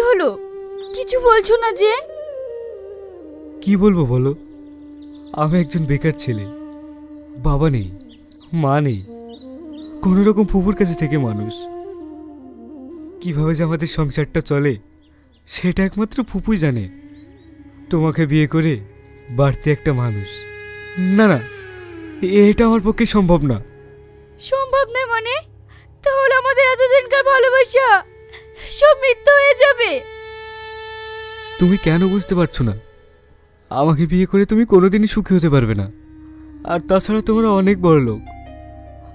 হলো? কিছু বলছো না যে? কি বলব বলো? আমি একজন বেকার ছেলে। বাবা নেই মা নেই। কোনো রকম ফুপুর কাছে থেকে মানুষ। কীভাবে যে আমাদের সংসারটা চলে সেটা একমাত্র ফুপুই জানে। তোমাকে বিয়ে করে বাড়তে একটা মানুষ। না না এটা আমার পক্ষে সম্ভব না। সম্ভব নয় মানে? তাহলে আমাদের এতদিনকার ভালোবাসা! সব মিথ্যা হয়ে যাবে। তুমি কেন বুঝতে পারছ না? আমাকে বিয়ে করে তুমি কোনোদিনই সুখী হতে পারবে না। আর তাছাড়া তোমরা অনেক বড় লোক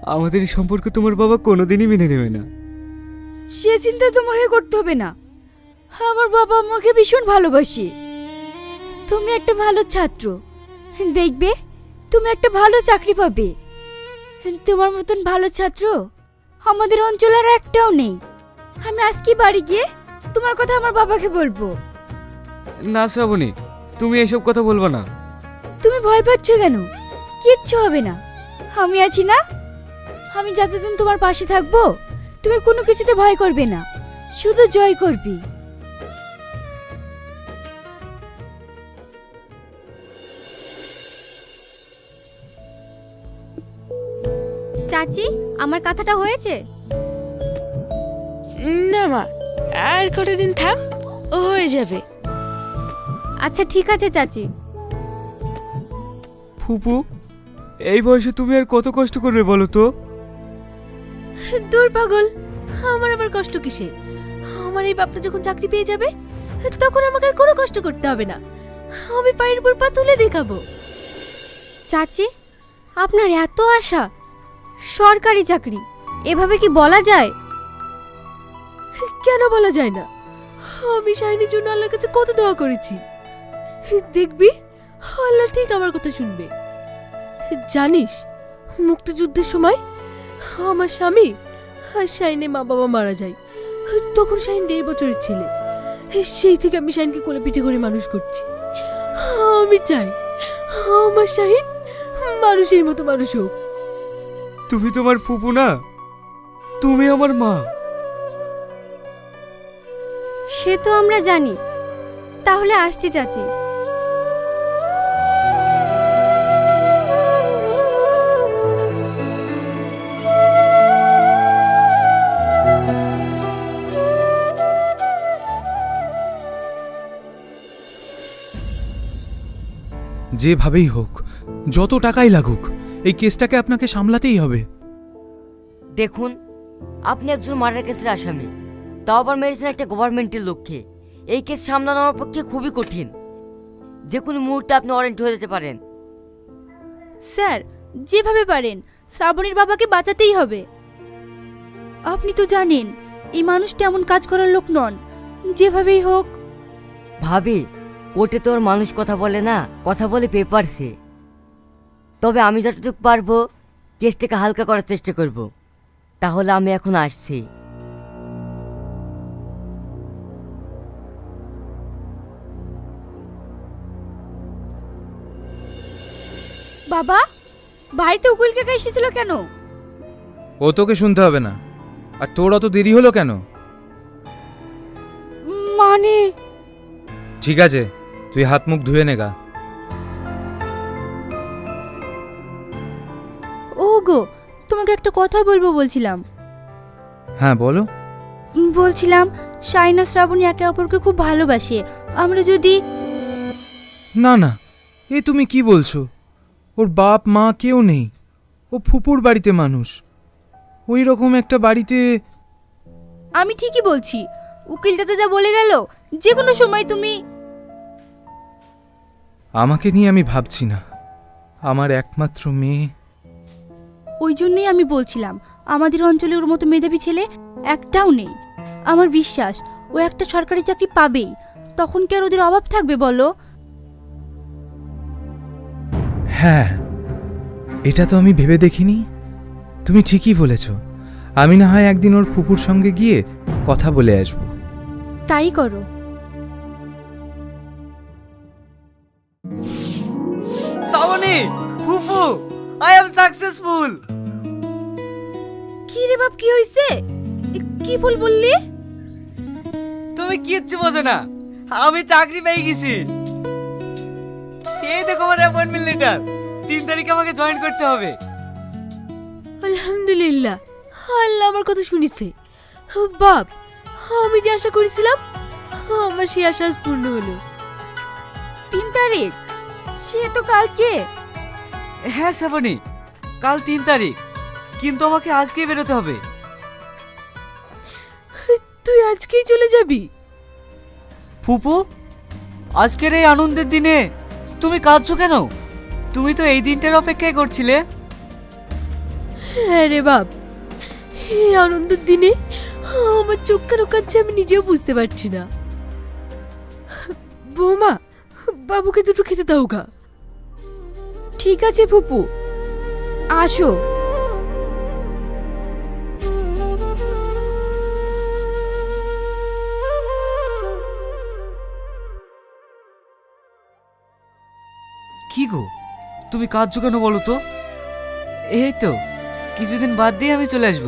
আমাদের এই সম্পর্কে তোমার বাবা কোনোদিনই মেনে নেবে না। সে চিন্তা তোমাকে করতে হবে না। আমার বাবা আমাকে ভীষণ ভালোবাসে। তুমি একটা ভালো ছাত্র। দেখবে তুমি একটা ভালো চাকরি পাবে। তোমার মতন ভালো ছাত্র আমাদের অঞ্চলে আর একটাও নেই। আমি আজকে বাড়ি গিয়ে তোমার কথা আমার বাবাকে বলব? না শ্রাবণী তুমি এসব কথা বলবা না। তুমি ভয় পাচ্ছ কেন? কিচ্ছু হবে না। আমি আছি না। আমি যতদিন তোমার পাশে থাকব তুমি কোনো কিছুতে ভয় করবে না। শুধু জয় করবি। চাচি আমার কথাটা হয়েছে? না মা আর কটা দিন থাক ও হয়ে যাবে। আচ্ছা ঠিক আছে চাচি। ফুপু এই বয়সে তুমি আর কত কষ্ট করবে বলো তো? দূর পাগল আমার আবার কষ্ট কিসে আমার এই বাপটা যখন চাকরি পেয়ে যাবে তখন আমাকে আর কোনো কষ্ট করতে হবে না। আমি পায়ের উপর পা তুলে দেখাবো। চাচি আপনার এত আশা সরকারি চাকরি এভাবে কি বলা যায়? কেন বলা যায় না? আমি শাহিনীর জন্য আল্লাহর কাছে কত দোয়া করেছি। দেখবি, আল্লাহ ঠিক আমার কথা শুনবে। জানিস, মুক্তিযুদ্ধের সময় আমার স্বামী আর শাহিনের মা বাবা মারা যায়। তখন শাহিন দেড় বছরের ছেলে। সেই থেকে আমি শাহিনকে কোলে পিঠে করে মানুষ করছি। আমি চাই আমার শাহিন মানুষের মতো মানুষ হোক। তুমি তোমার ফুপু না? তুমি আমার মা। সে তো আমরা জানি। তাহলে আসছি চাচি। যেভাবেই হোক যত টাকাই লাগুক এই কেসটাকে আপনাকে সামলাতেই হবে। দেখুন আপনি একজন মার্ডার কেসের আসামি। তাও আবার মেরেছেন একটা গভর্নমেন্টের লক্ষ্যে। এই কেস সামলানো আমার পক্ষে খুবই কঠিন। যে কোনো মুহূর্তে আপনি অরেন্ট হয়ে যেতে পারেন। স্যার যেভাবে পারেন শ্রাবণীর বাবাকে বাঁচাতেই হবে। আপনি তো জানেন এই মানুষটা এমন কাজ করার লোক নন। যেভাবেই হোক। ভাবি কোর্টে তো ওর মানুষ কথা বলে না কথা বলে পেপারসে তবে আমি যতটুকু পারব কেসটাকে হালকা করার চেষ্টা করব। তাহলে আমি এখন আসছি। বাবা বাড়িতে উকিল কাকা এসেছিল কেন? ও তোকে শুনতে হবে না। আর তোর অত দেরি হলো কেন? মানে? ঠিক আছে তুই হাত মুখ ধুয়ে নেগা ও গো তোমাকে একটা কথা বলব বলছিলাম। হ্যাঁ বলো। বলছিলাম শাইনা শ্রাবণী একে অপরকে খুব ভালোবাসে। আমরা যদি না না এ তুমি কি বলছো? ওর বাপ মা কেউ নেই। ও ফুপুর বাড়িতে মানুষ। ওই রকম একটা বাড়িতে আমি ঠিকই বলছি। উকিল দাদা যা বলে গেল যে কোনো সময় তুমি আমাকে নিয়ে আমি ভাবছি না। আমার একমাত্র মেয়ে। ওই জন্যই আমি বলছিলাম আমাদের অঞ্চলে ওর মতো মেধাবী ছেলে একটাও নেই। আমার বিশ্বাস ও একটা সরকারি চাকরি পাবেই। তখন কি আর ওদের অভাব থাকবে বলো? হ্যাঁ এটা তো আমি ভেবে দেখিনি। তুমি ঠিকই বলেছ। আমি না হয় একদিন ওর ফুপুর সঙ্গে গিয়ে কথা বলে আসব। তাই করো। শ্রাবণী ফুপু আই এম সাকসেসফুল কি রে বাপ কি হইছে? এ, কি ভুল বললি? তুমি কিচ্ছু বোঝো না। আমি চাকরি পেয়ে গেছি। এই দেখো আমার অ্যাপয়েন্টমেন্ট লেটার তিন তারিখে আমাকে জয়েন করতে হবে। আলহামদুলিল্লাহ। আল্লাহ আমার কথা শুনিছে। বাপ আমি যে আশা করেছিলাম আমার সেই আশা আজ পূর্ণ হলো। তিন তারিখ? সে তো কালকে। হ্যাঁ সাবনি কাল তিন তারিখ। কিন্তু আমাকে আজকেই বেরোতে হবে। তুই আজকেই চলে যাবি? ফুপু আজকের এই আনন্দের দিনে তুমি কাঁদছো কেন? তুমি তো এই দিনটার অপেক্ষায় করছিলে। হ্যাঁ রে বাপ এই আনন্দের দিনে আমার চোখ কেন কাঁদছে আমি নিজেও বুঝতে পারছি না। বৌমা বাবুকে দুটো খেতে দাও গা। ঠিক আছে ফুপু আসো। কি গো? তুমি কাঁদছো কেন বলো তো? এই তো কিছুদিন বাদ দিয়ে আমি চলে আসব।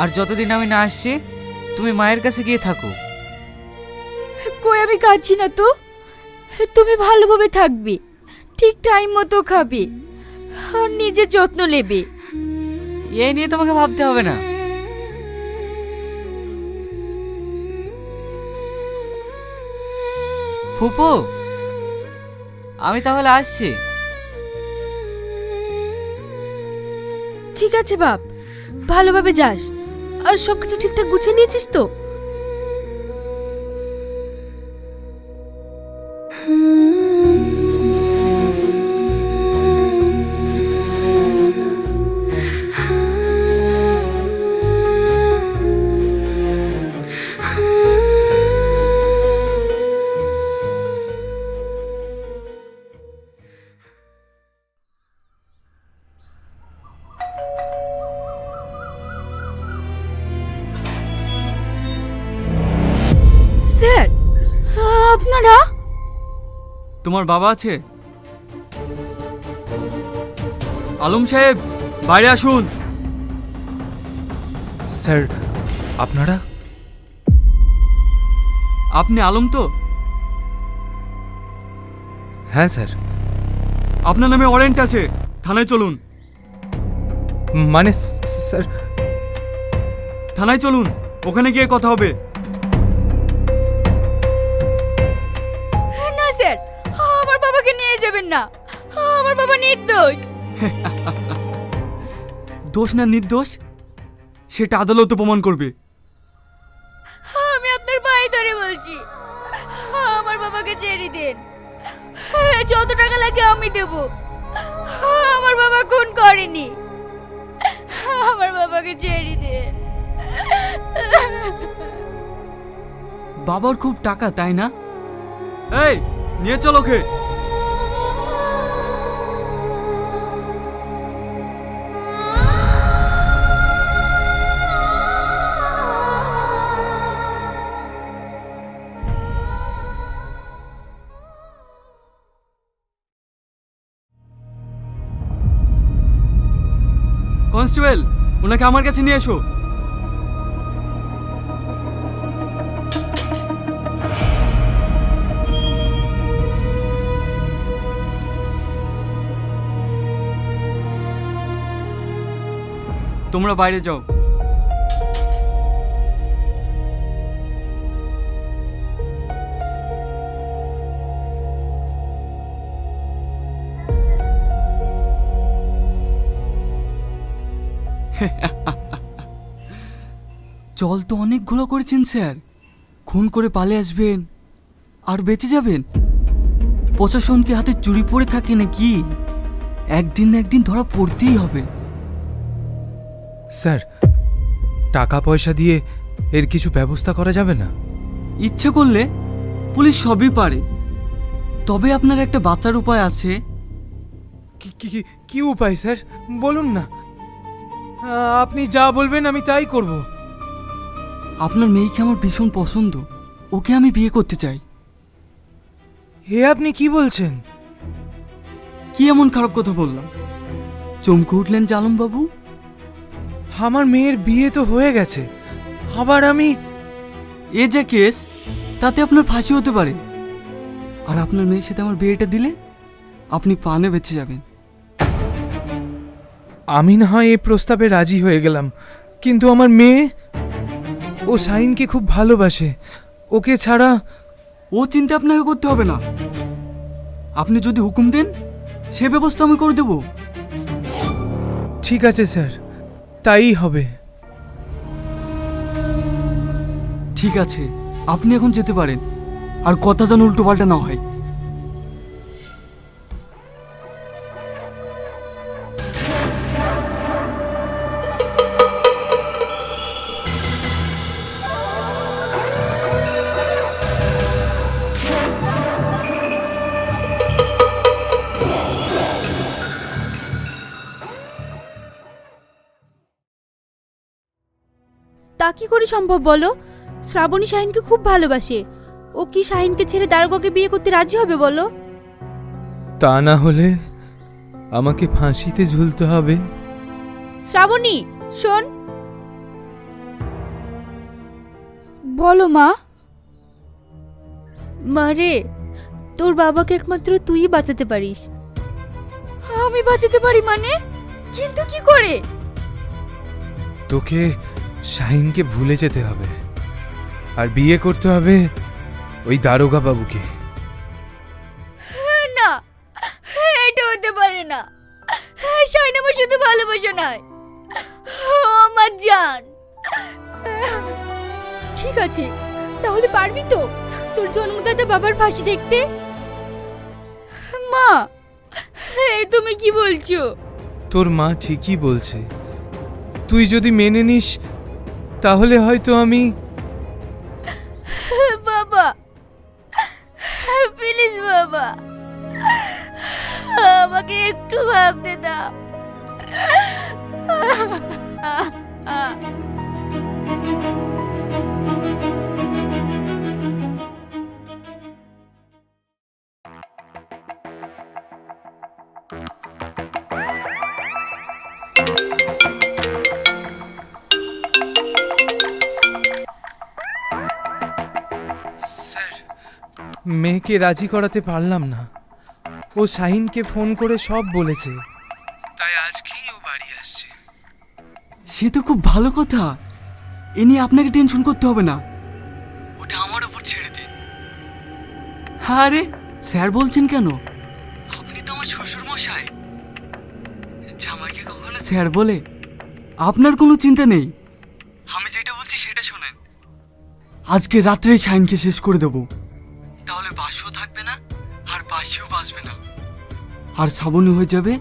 আর যতদিন আমি না আসছি তুমি মায়ের কাছে গিয়ে থাকো। কই আমি কাঁদছি না তো? তুমি ভালোভাবে থাকবে ঠিক টাইম মতো খাবে আর নিজের যত্ন নেবে। এই নিয়ে তোমাকে ভাবতে হবে না। ফুপু আমি তাহলে আসছি। ঠিক আছে বাপ ভালোভাবে যাস। আর সবকিছু ঠিকঠাক গুছিয়ে নিয়েছিস তো? স্যার আপনারা? তোমার বাবা আছে? আলম সাহেব বাইরে আসুন। স্যার আপনারা? আপনি আলম তো? হ্যাঁ স্যার। আপনার নামে ওয়ারেন্ট আছে থানায় চলুন। মানে স্যার। থানায় চলুন ওখানে গিয়ে কথা হবে। না। আমার বাবা নির্দোষ। দোষ না নির্দোষ? সেটা আদালতে প্রমাণ করবে। আমি আপনার ভাই ধরে বলছি। আমার বাবাকে ছেড়ে দিন। যত টাকা লাগে আমি দেব। আমার বাবা খুন করেনি। আমার বাবাকে ছেড়ে দিন। বাবার খুব টাকা তাই না? এই নিয়ে চলো ওকে। কনস্টেবল ওনাকে আমার কাছে নিয়ে এসো। তোমরা বাইরে যাও। জল তো অনেকগুলো করেছেন স্যার। খুন করে পালে আসবেন। আর বেঁচে যাবেন? প্রশাসনকে হাতে চুরি পড়ে থাকে নাকি? একদিন না একদিন ধরা পড়তেই হবে। স্যার টাকা পয়সা দিয়ে এর কিছু ব্যবস্থা করা যাবে না? ইচ্ছে করলে পুলিশ সবই পারে। তবে আপনার একটা বাচ্চার উপায় আছে। কি উপায় স্যার? বলুন না। আপনি যা বলবেন আমি তাই করব। আপনার মেয়েকে আমার ভীষণ পছন্দ। ওকে আমি বিয়ে করতে চাই। হে আপনি কি বলছেন? কি এমন খারাপ কথা বললাম? চমকে উঠলেন জালম বাবু আমার মেয়ের বিয়ে তো হয়ে গেছে। আবার আমি এ যে কেস তাতে আপনার ফাঁসি হতে পারে। আর আপনার মেয়ের সাথে আমার বিয়েটা দিলে আপনি পানে বেঁচে যাবেন। আমি না হয় এই প্রস্তাবে রাজি হয়ে গেলাম। কিন্তু আমার মেয়ে ও শাহিনকে খুব ভালোবাসে। ওকে ছাড়া ও চিন্তা আপনাকে করতে হবে না। আপনি যদি হুকুম দেন সে ব্যবস্থা আমি করে দেব। ঠিক আছে স্যার। তাই হবে। ঠিক আছে আপনি এখন যেতে পারেন। আর কথা যেন উল্টো পাল্টা না হয়। তা কি করে সম্ভব বলো? শ্রাবণী শাহিনকে খুব ভালোবাসে। ও কি শাহিনকে ছেড়ে দারোগাকে বিয়ে করতে রাজি হবে বলো? তা না হলে আমাকে ফাঁসিতে ঝুলতে হবে। শ্রাবণী শোন। বলো মা। মারে তোর বাবাকে একমাত্র তুই বাঁচাতে পারিস। আমি বাঁচাতে পারি মানে? কিন্তু কি করে? তোকে শাহিনকে ভুলে যেতে হবে। আর বিয়ে করতে হবে ওই দারোগা বাবুকে। না। এটা হতে পারে না। শাইন আমার শুধু ভালোবাসা নয় আমার জান। ঠিক আছে তাহলে পারবি তো তোর জন্মদাতা বাবার ফাঁসি দেখতে? মা এই তুমি কি বলছো? তোর মা ঠিকই বলছে। তুই যদি মেনে নিস তাহলে হয়তো আমি বাবা প্লিজ বাবা আমাকে একটু ভাবতে দাও। মেয়েকে রাজি করাতে পারলাম না। ও শাহিনকে ফোন করে সব বলেছে। তাই আজকেই ও বাড়ি আসছে। সে তো খুব ভালো কথা। এ নিয়ে আপনাকে টেনশন করতে হবে না। ওটা আমার উপর ছেড়ে দিন। হ্যাঁ আরে স্যার বলছেন কেন? আপনি তো আমার শ্বশুর মশাই জামাইকে কখনো স্যার বলে আপনার কোনো চিন্তা নেই। আমি যেটা বলছি সেটা শোনেন। আজকে রাত্রেই শাইনকে শেষ করে দেব। আর শ্রাবণী হয়ে যাবে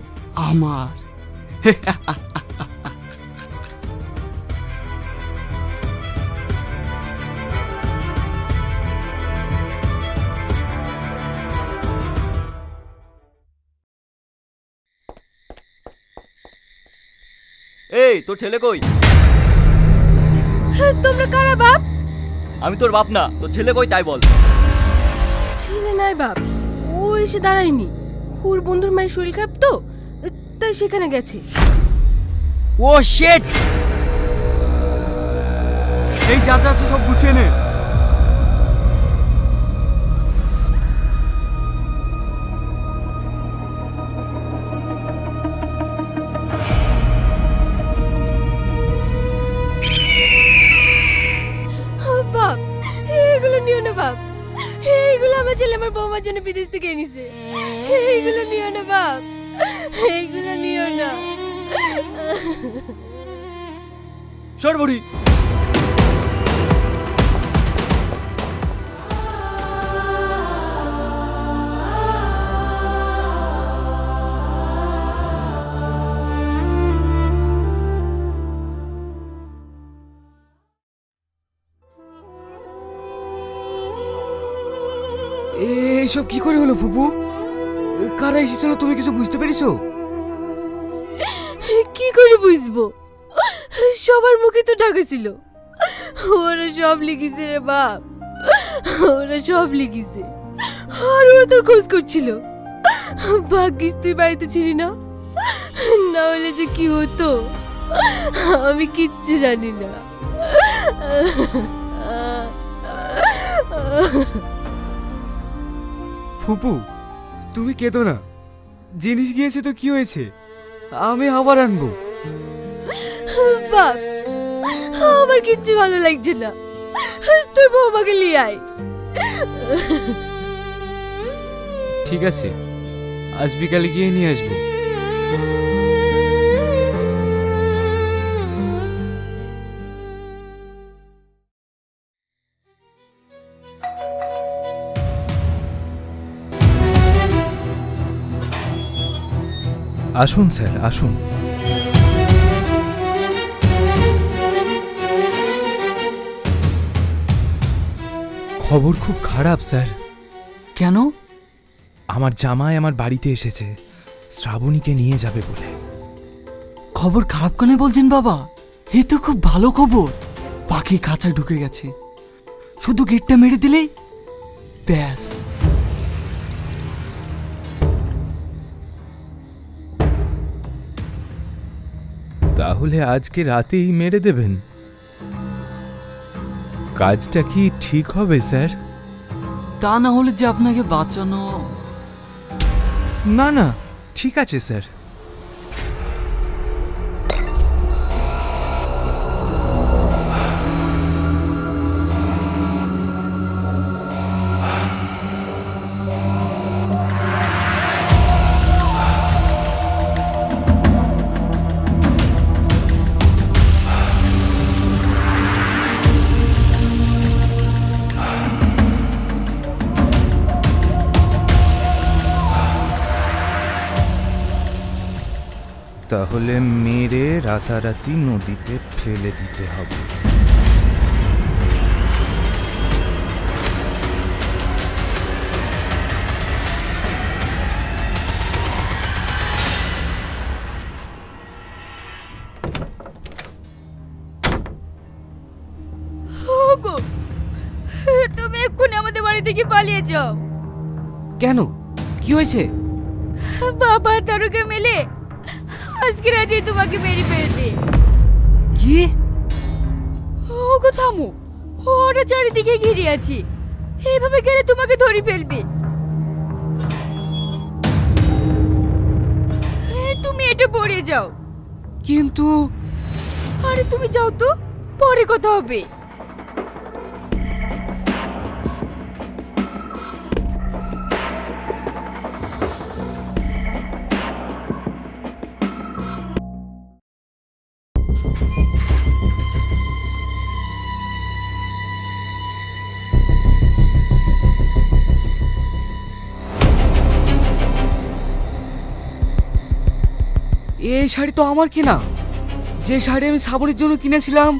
আমার। এই তোর ছেলে কই? তোমরা কারা বাপ? আমি তোর বাপ না তোর ছেলে কই তাই বল। ছেলে নাই বাপ ও এসে দাঁড়ায়নি। ওর বন্ধুর মায়ের শরীর খারাপ তো তাই সেখানে গেছে। ও শেট এই যা যা আছে সব গুছিয়ে নে। বাপ এইগুলো নিও না বাপ। এইগুলো আমার ছেলে আমার বৌমার জন্য বিদেশ থেকে এনেছে। সর বুড়ি এইসব কি করে হলো ফুপু? কারা এসেছিল তুমি কিছু বুঝতে পেরেছ? কি করে বুঝব? সবার মুখে তো ঢাকা ছিল। ওরা সব লিখেছে রে বাপ। ওরা সব লিখেছে। আর ও তোর খোঁজ করছিল। ভাগ্যিস তুই বাড়িতে ছিলি না। না হলে যে কি হতো? আমি কিচ্ছু জানি না। ফুপু, তুমি কেঁদো না। জিনিস গিয়েছে তো কি হয়েছে? আমি আবার আনব। বাপ আমার কিচ্ছু ভালো লাগছে না। তুই বৌমাকে নিয়ে আয়। ঠিক আছে আজ বিকালে গিয়ে নিয়ে আসব। আসুন স্যার আসুন। খবর খুব খারাপ স্যার। কেন? আমার জামাই আমার বাড়িতে এসেছে। শ্রাবণীকে নিয়ে যাবে বলে। খবর খারাপ কেন বলছেন বাবা? এ তো খুব ভালো খবর। পাখি খাঁচায় ঢুকে গেছে। শুধু গেটটা মেরে দিলেই? ব্যাস। তাহলে আজকে রাতেই মেরে দেবেন? কাজটা কি ঠিক হবে স্যার? তা না হলে যে আপনাকে বাঁচানো না না ঠিক আছে স্যার। তাহলে মেরে রাতারাতি নদীতে ফেলে দিতে হবে। তুমি এক্ষুনি আমাদের বাড়ি থেকে পালিয়ে যাও। কেন? কি হয়েছে? বাবা আর তারকা মিলে আজকে রাতে তোমাকে মেরে ফেলবে। কি? ওগো থামো। ওরা চারিদিকে ঘিরে আছে। এইভাবে গেলে তোমাকে ধরে ফেলবে। তুমি এটা পড়ে যাও। কিন্তু আরে তুমি যাও তো। পরে কথা হবে। এই শাড়ি তো আমার কেনা। যে শাড়ি আমি শ্রাবণীর জন্য কিনেছিলাম,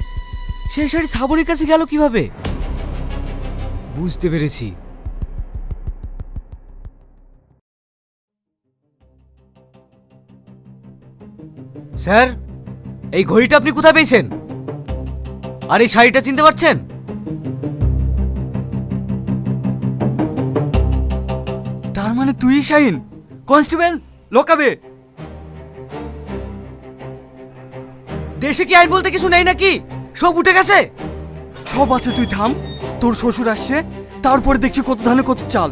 সেই শাড়ি শ্রাবণীর কাছে গেল কীভাবে? বুঝতে পেরেছি। স্যার, এই ঘড়িটা আপনি কোথায় পেয়েছেন? আর এই শাড়িটা চিনতে পারছেন? তার মানে তুই শাইন? কনস্টেবল লোকাবে দেশে কি আইন বলতে কিছু নেই নাকি? সব উঠে গেছে? সব আছে, তুই থাম। তোর শ্বশুর আসছে, তারপরে দেখছি কত ধানে কত চাল।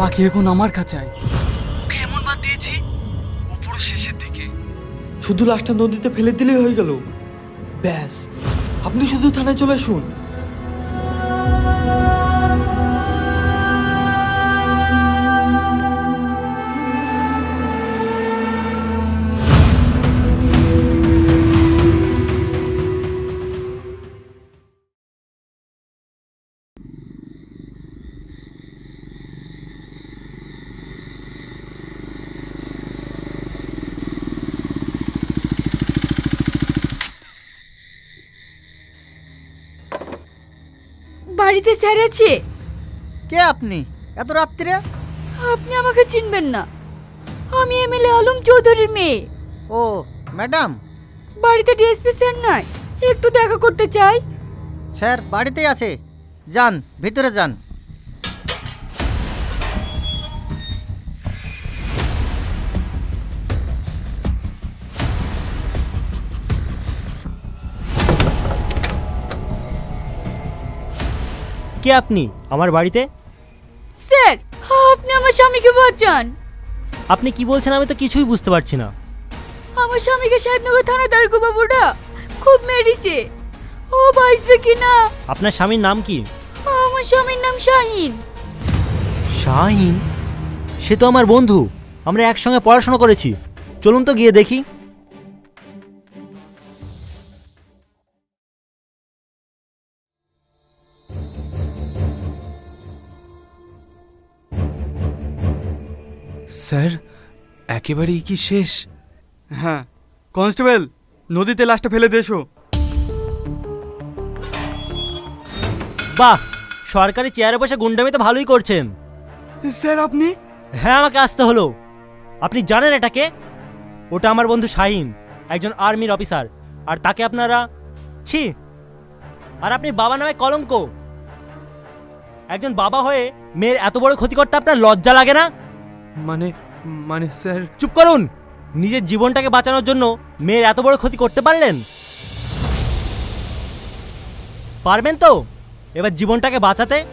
পাখি এখন আমার কাছে আয়। ওকে এমন বাদ দিয়েছি? ও পুরো শেষের দিকে। শুধু লাশটা নদীতে ফেলে দিলেই হয়ে গেল। ব্যাস আপনি শুধু থানায় চলে আসুন। বাড়িতে স্যার আছে। কে আপনি? এত রাত্রিরে আপনি আমাকে চিনবেন না। আমি এমএলএ আলম চৌধুরীর মেয়ে। ও ম্যাডাম? বাড়িতে ডিএসপি স্যার নাই। একটু দেখা করতে চাই। স্যার বাড়িতেই আছে। যান ভিতরে যান। কে আপনি? আমার বাড়িতে? স্যার আপনি আমার স্বামীকে বাঁচান। আপনি কি বলছেন আমি তো কিছুই বুঝতে পারছি না। আমার স্বামীকে সাহেবনগর থানা দাঁড়গো বাবুরা খুব মেরেছে। ও বাঁচবে কি না? আপনার স্বামীর নাম কি? আমার স্বামীর নাম শাহিন। শাহিন? সে তো আমার বন্ধু। আমরা একসঙ্গে পড়াশোনা করেছি। চলুন তো গিয়ে দেখি। স্যার একেবারেই কি শেষ? হ্যাঁ কনস্টেবল নদীতে লাশটা ফেলে দেশো বাহ সরকারি চেয়ারে বসে গুন্ডামি তো ভালোই করছেন। স্যার আপনি? হ্যাঁ আমাকে আসতে হলো। আপনি জানেন এটাকে? ওটা আমার বন্ধু শাহিন একজন আর্মির অফিসার। আর তাকে আপনারা ছি আর আপনি বাবা নামে কলঙ্ক। একজন বাবা হয়ে মেয়ের এত বড় ক্ষতি করতে আপনার লজ্জা লাগে না? মানে মানে স্যার। চুপ করুন! নিজের জীবনটাকে বাঁচানোর জন্য মেয়ের এত বড় ক্ষতি করতে পারলেন? পারবেন তো? এবার জীবনটাকে বাঁচাতে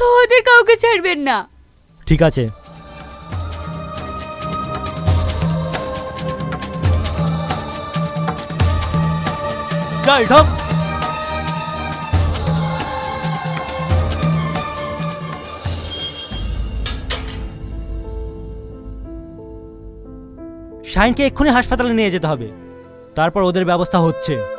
ওদের কাউকে ছাড়বেন না। ঠিক আছে। চল শাইনকে এক্ষুনি হাসপাতালে নিয়ে যেতে হবে। তারপর ওদের ব্যবস্থা হচ্ছে।